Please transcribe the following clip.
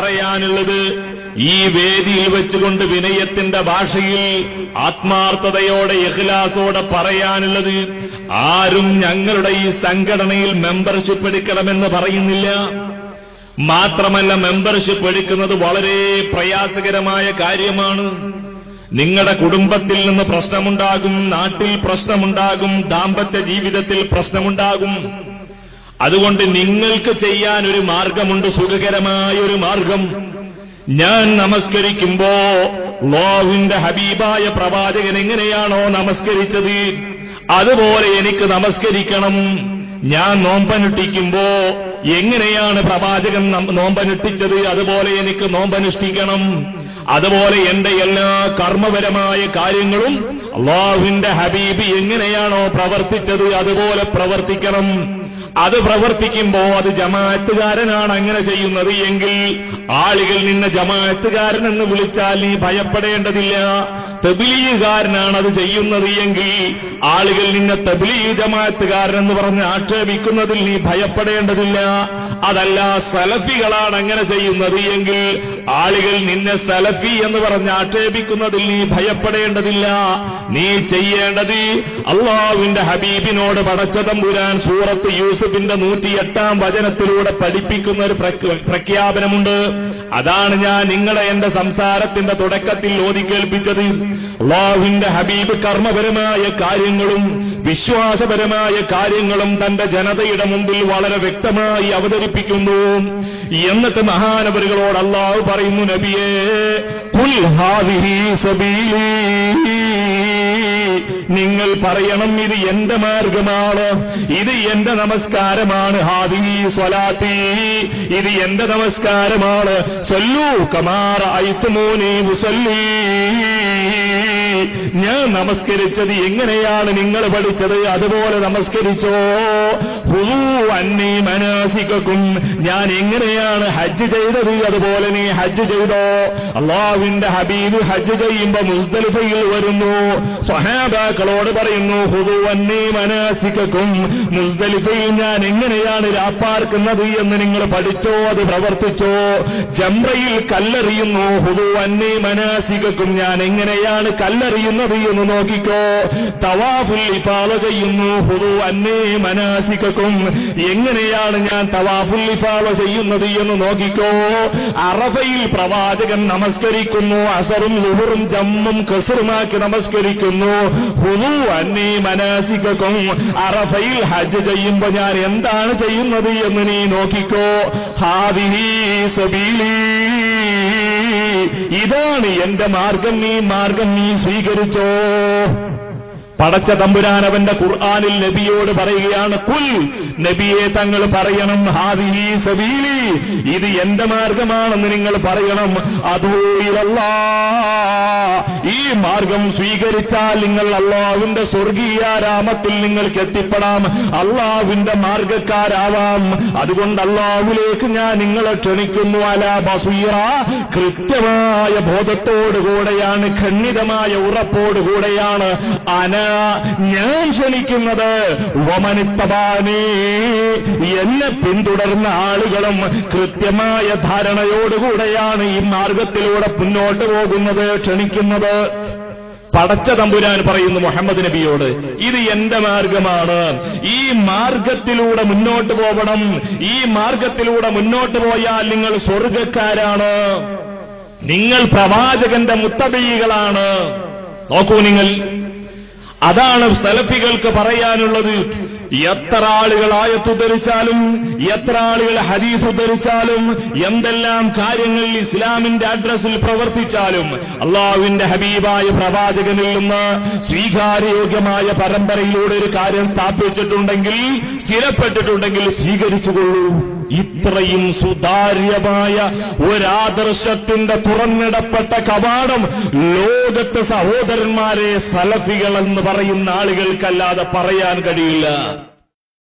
പറയാനുള്ളത് ഈ വേദിയിൽ വെച്ചുകൊണ്ട് വിനയത്തിന്റെ ഭാഷയിൽ ആത്മാർത്ഥതയോടെ ഇഖ്ലാസോടെ പറയാനുള്ളത് ആരും ഞങ്ങളുടെ ഈ സംഘടനയിൽ മെമ്പർഷിപ്പ് എടുക്കണമെന്ന് പറയുന്നില്ല. മാത്രമല്ല മെമ്പർഷിപ്പ് എടുക്കുന്നത് വളരെ പ്രയാസകരമായ കാര്യമാണ്. നിങ്ങളുടെ കുടുംബത്തിൽ നിന്ന് പ്രശ്നമുണ്ടാകും നാട്ടിൽ പ്രശ്നമുണ്ടാകും ദാമ്പത്യ ജീവിതത്തിൽ പ്രശ്നമുണ്ടാകും. അതുകൊണ്ട് നിങ്ങൾക്ക് ചെയ്യാൻ ഒരു മാർഗമുണ്ട് സുഖകരമായ ഒരു മാർഗം. ഞാൻ നമസ്കരിക്കുമ്പോ ലോഹിന്റെ ഹബീബായ പ്രവാചകൻ എങ്ങനെയാണോ നമസ്കരിച്ചത്? അതുപോലെ എനിക്ക് നമസ്കരിക്കണം. ഞാൻ നോമ്പനുഷ്ഠിക്കുമ്പോ എങ്ങനെയാണ് പ്രവാചകൻ നോമ്പനുഷ്ഠിച്ചത്? അതുപോലെ എനിക്ക് നോമ്പനുഷ്ഠിക്കണം. അതുപോലെ എന്റെ എല്ലാ കർമ്മപരമായ കാര്യങ്ങളും അള്ളാഹുവിന്റെ ഹബീബ് എങ്ങനെയാണോ പ്രവർത്തിച്ചത്? അതുപോലെ പ്രവർത്തിക്കണം. അത് പ്രവർത്തിക്കുമ്പോ അത് ജമാഅത്തുകാരനാണ് അങ്ങനെ ചെയ്യുന്നത് എങ്കിൽ ആളുകൾ നിന്നെ ജമാഅത്തുകാരൻ എന്ന് വിളിച്ചാൽ നീ ഭയപ്പെടേണ്ടതില്ല. തെബിലീകാരനാണ് അത് ചെയ്യുന്നത് എങ്കിൽ ആളുകൾ നിന്നെ തെബിലീ ജമാഅത്തുകാരൻ എന്ന് പറഞ്ഞ് ആക്ഷേപിക്കുന്നതിൽ നീ ഭയപ്പെടേണ്ടതില്ല. അതല്ല സലഫികളാണ് അങ്ങനെ ചെയ്യുന്നത് എങ്കിൽ ആളുകൾ നിന്നെ സലഫി എന്ന് പറഞ്ഞ് ആക്ഷേപിക്കുന്നതിൽ നീ ഭയപ്പെടേണ്ടതില്ല. നീ ചെയ്യേണ്ടത് അള്ളാഹുവിന്റെ ഹബീബിനോട് പടച്ചതമ്പുരാൻ സൂറത്ത് യൂസഫിന്റെ നൂറ്റിയെട്ടാം വചനത്തിലൂടെ പഠിപ്പിക്കുന്ന ഒരു പ്രഖ്യാപനമുണ്ട്. അതാണ് ഞാൻ നിങ്ങളെ എന്റെ സംസാരത്തിന്റെ തുടക്കത്തിൽ ഓതിക്കേൽപ്പിച്ചത്. അള്ളാഹുവിന്റെ ഹബീബ് കർമ്മപരമായ കാര്യങ്ങളും വിശ്വാസപരമായ കാര്യങ്ങളും തന്റെ ജനതയുടെ മുമ്പിൽ വളരെ വ്യക്തമായി അവതരിപ്പിക്കുന്നു എന്നിട്ട് മഹാനവരുകളോട് അള്ളാഹു പറയുന്നു നബിയേ "ഖുൽ ഹാദിഹി സബീലി. നിങ്ങൾ പറയണം ഇത് എന്റെ മാർഗമാണ്. ഇത് എന്റെ നമസ്കാരമാണ്. ഹാദി സ്വലാത്തി. ഇത് എന്റെ നമസ്കാരമാണ്. സൊല്ലു കമാറ ഐത്തുമോനെ മുസല്ലി ഞാൻ നമസ്കരിച്ചത് എങ്ങനെയാണ് നിങ്ങൾ പഠിച്ചത്? അതുപോലെ നമസ്കരിച്ചോ. അന്നീ മനാസിക്കും ഞാൻ എങ്ങനെയാണ് ഹജ്ജ് ചെയ്തത്? അതുപോലെ നീ ഹജ്ജ് ചെയ്തോ. അള്ളാഹുവിന്റെ ഹബീബ് ഹജ്ജ് ചെയ്യുമ്പോ മുസ്തലിഫയിൽ വരുന്നു. സഹാബാക്കളോട് പറയുന്നു ഹുദു അന്നീ മനാസിക്കും മുസ്തലിഫയിൽ ഞാൻ എങ്ങനെയാണ് രാപ്പാർക്കുന്നത് എന്ന് നിങ്ങൾ പഠിച്ചോ അത് പ്രവർത്തിച്ചോ. ജംറയിൽ കല്ലെറിയുന്നു ഹുദു അന്നീ മനാസിക്കും ഞാൻ എങ്ങനെയാണ് കല്ലെറിയുന്നത് എന്ന് നോക്കിക്കോ. തവാഫുൽ ഇഫാല ചെയ്യുന്നു. ഹുദു അന്നേ മനാസിക്കും എങ്ങനെയാണ് ഞാൻ തവാഫുൽ ഇഫാല ചെയ്യുന്നത് എന്ന് നോക്കിക്കോ. അറഫയിൽ പ്രവാചകൻ നമസ്കരിക്കുന്നു. അസറും ലുഹറും ജമ്മും കസറുമാക്കി നമസ്കരിക്കുന്നു. ഹുദു അന്നേ മനാസിക്കും അറഫയിൽ ഹജ്ജ് ചെയ്യുമ്പോ ഞാൻ എന്താണ് ചെയ്യുന്നത് എന്ന് നീ നോക്കിക്കോ. ഹാദിഹി സബീലി. ഇതാണ് എന്റെ മാർഗം. നീ മാർഗം നീ സ്വീകരിച്ചോ? പടച്ച തമ്പുരാൻ അവന്റെ ഖുർആാനിൽ നബിയോട് പറയുകയാണ് കുൽ നബിയെ തങ്ങൾ പറയണം ഹാദിഹി സബീലി. ഇത് എന്റെ മാർഗമാണെന്ന് നിങ്ങൾ പറയണം. അതൂയിലല്ലാ ഈ മാർഗം സ്വീകരിച്ചാൽ നിങ്ങൾ അള്ളാഹുവിന്റെ സ്വർഗീയ രാമത്തിൽ നിങ്ങൾക്ക് എത്തിപ്പെടാം. അള്ളാഹുവിന്റെ മാർഗക്കാരാവാം. അതുകൊണ്ട് അള്ളാഹുലേക്ക് ഞാൻ നിങ്ങളെ ക്ഷണിക്കുന്നു. അല ബസീറ. കൃത്യമായ ബോധത്തോടുകൂടെയാണ് ഖണ്ഡിതമായ ഉറപ്പോടുകൂടെയാണ്. അന ഞാൻ ക്ഷണിക്കുന്നത് വമനിത്തബാനേ എന്നെ പിന്തുടർന്ന ആളുകളും കൃത്യമായ ധാരണയോടുകൂടെയാണ് ഈ മാർഗത്തിലൂടെ മുന്നോട്ട് പോകുന്നത് ക്ഷണിക്കുന്നത്. പടച്ച തമ്പുരാൻ പറയുന്നു മുഹമ്മദ് നബിയോട് ഇത് എന്റെ മാർഗമാണ്. ഈ മാർഗത്തിലൂടെ മുന്നോട്ട് പോകണം. ഈ മാർഗത്തിലൂടെ മുന്നോട്ട് പോയാൽ നിങ്ങൾ സ്വർഗക്കാരാണ്. നിങ്ങൾ പ്രവാചകന്റെ മുത്തബീകളാണ്. നോക്കൂ നിങ്ങൾ അതാണ് സലഫികൾക്ക് പറയാനുള്ളത്. എത്ര ആളുകൾ ആയത്ത് ധരിച്ചാലും എത്ര ആളുകൾ ഹദീസ് ഉദ്ധരിച്ചാലും എന്തെല്ലാം കാര്യങ്ങൾ ഇസ്ലാമിന്റെ അഡ്രസ്സിൽ പ്രവർത്തിച്ചാലും അള്ളാഹുവിന്റെ ഹബീബായ പ്രവാചകനിൽ നിന്ന് സ്വീകാര്യോഗ്യമായ പരമ്പരയിലൂടെ ഒരു കാര്യം സ്ഥാപിച്ചിട്ടുണ്ടെങ്കിൽ സ്ഥിരപ്പെട്ടിട്ടുണ്ടെങ്കിൽ സ്വീകരിച്ചുകൊള്ളൂ. ഇത്രയും സുതാര്യമായ ഒരാദർശത്തിന്റെ തുറന്നിടപ്പെട്ട കവാടം ലോകത്തെ സഹോദരന്മാരെ സലഫികൾ എന്ന് പറയുന്ന ആളുകൾക്കല്ലാതെ പറയാൻ കഴിയില്ല.